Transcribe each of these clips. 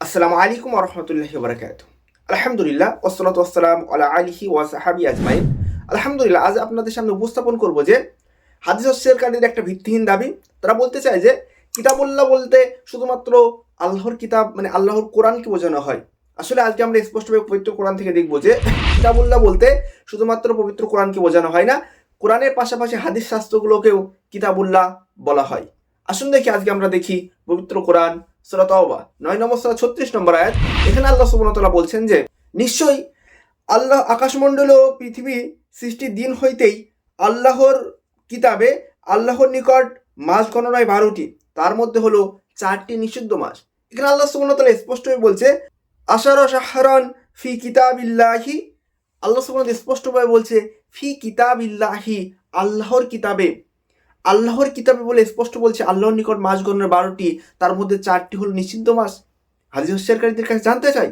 আসসালামু আলাইকুম রহমতুল্লাহি বারকাত আলহামদুলিল্লাহ ওসলাত ওসালাম আলা আলিহি ওয়া সাহাবি আজমাইন। আলহামদুলিল্লাহ, আজ আপনাদের সামনে উপস্থাপন করব যে, হাদিস অস্বীকারীদের একটা ভিত্তিহীন দাবি। তারা বলতে চায় যে, কিতাবুল্লাহ বলতে শুধুমাত্র আল্লাহর কিতাব মানে আল্লাহর কোরআনকে বোঝানো হয়। আসলে আজকে আমরা স্পষ্টভাবে পবিত্র কোরআন থেকে দেখব যে, কিতাবুল্লাহ বলতে শুধুমাত্র পবিত্র কোরআনকে বোঝানো হয় না, কোরআনের পাশাপাশি হাদিস শাস্ত্রগুলোকেও কিতাবুল্লাহ বলা হয়। আসুন দেখি আজকে আমরা দেখি পবিত্র কোরআন সুরা তওবা, নয় নম্বর সুরা ছত্রিশ নম্বর আয়াত। এখানে আল্লাহ সুবহানাহু বলছেন যে, নিশ্চয়ই আল্লাহ আকাশমণ্ডল ও পৃথিবী সৃষ্টির দিন হইতেই আল্লাহর কিতাবে আল্লাহর নিকট মাস গণনায় বারোটি, তার মধ্যে হলো চারটি নিষিদ্ধ মাস এখানে আল্লাহ সুবহানাহু স্পষ্টভাবে বলছে, আশার শাহরান ফি কিতাবিল্লাহি, আল্লাহ সুবহানাহু স্পষ্টভাবে বলছে, ফি কিতাব কিতাবিল্লাহি, আল্লাহর কিতাবে। আল্লাহর কিতাবে বলে স্পষ্ট বলছে, আল্লাহর নিকট মাস গণনার বারোটি, তার মধ্যে চারটি হলো নিষিদ্ধ মাস হাদিস হস্যারকারীদের কাছে জানতে চাই,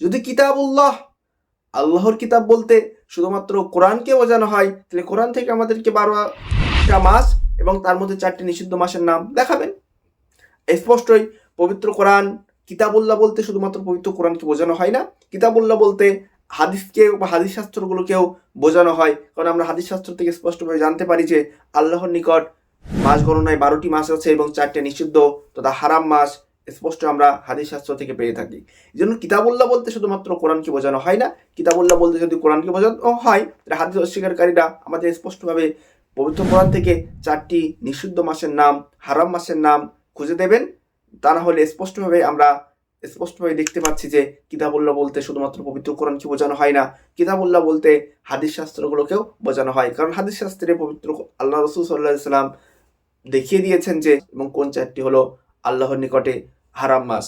যদি কিতাবুল্লাহ, আল্লাহর কিতাব বলতে শুধুমাত্র কোরআনকে বোঝানো হয়, তাহলে কোরআন থেকে আমাদেরকে বারোটা মাস এবং তার মধ্যে চারটি নিষিদ্ধ মাসের নাম দেখাবেন। স্পষ্টই পবিত্র কোরআন, কিতাবুল্লাহ বলতে শুধুমাত্র পবিত্র কোরআনকে বোঝানো হয় না। কিতাবুল্লাহ বলতে হাদিসকে বা হাদিস শাস্ত্রগুলোকেও বোঝানো হয়। কারণ আমরা হাদিস শাস্ত্র থেকে স্পষ্টভাবে জানতে পারি যে আল্লাহর নিকট মাস গণনায় বারোটি মাস আছে এবং চারটে নিষিদ্ধ তথা হারাম মাস স্পষ্ট আমরা হাদিস শাস্ত্র থেকে পেয়ে থাকি। এই জন্য কিতাবুল্লাহ বলতে শুধুমাত্র কোরআনকে বোঝানো হয় না। কিতাবুল্লাহ বলতে যদি কোরআনকে বোঝানো হয়, তাহলে হাদিস অস্বীকারীরা আমাদের স্পষ্টভাবে পবিত্র কোরআন থেকে চারটি নিষিদ্ধ মাসের নাম, হারাম মাসের নাম খুঁজে দেবেন। তা না হলে স্পষ্টভাবে আমরা স্পষ্টভাবে দেখতে পাচ্ছি যে কিতাবুল্লাহ বলতে শুধুমাত্র পবিত্র কোরআনকে বোঝানো হয় না, কিতাবুল্লাহ বলতে হাদিস শাস্ত্রগুলোকেও বোঝানো হয়। কারণ হাদিস শাস্ত্রে পবিত্র আল্লাহ রসুল সাল্লাহ সাল্লাম দেখিয়ে দিয়েছেন যে, এবং কোন চারটি হলো আল্লাহর নিকটে হারাম মাস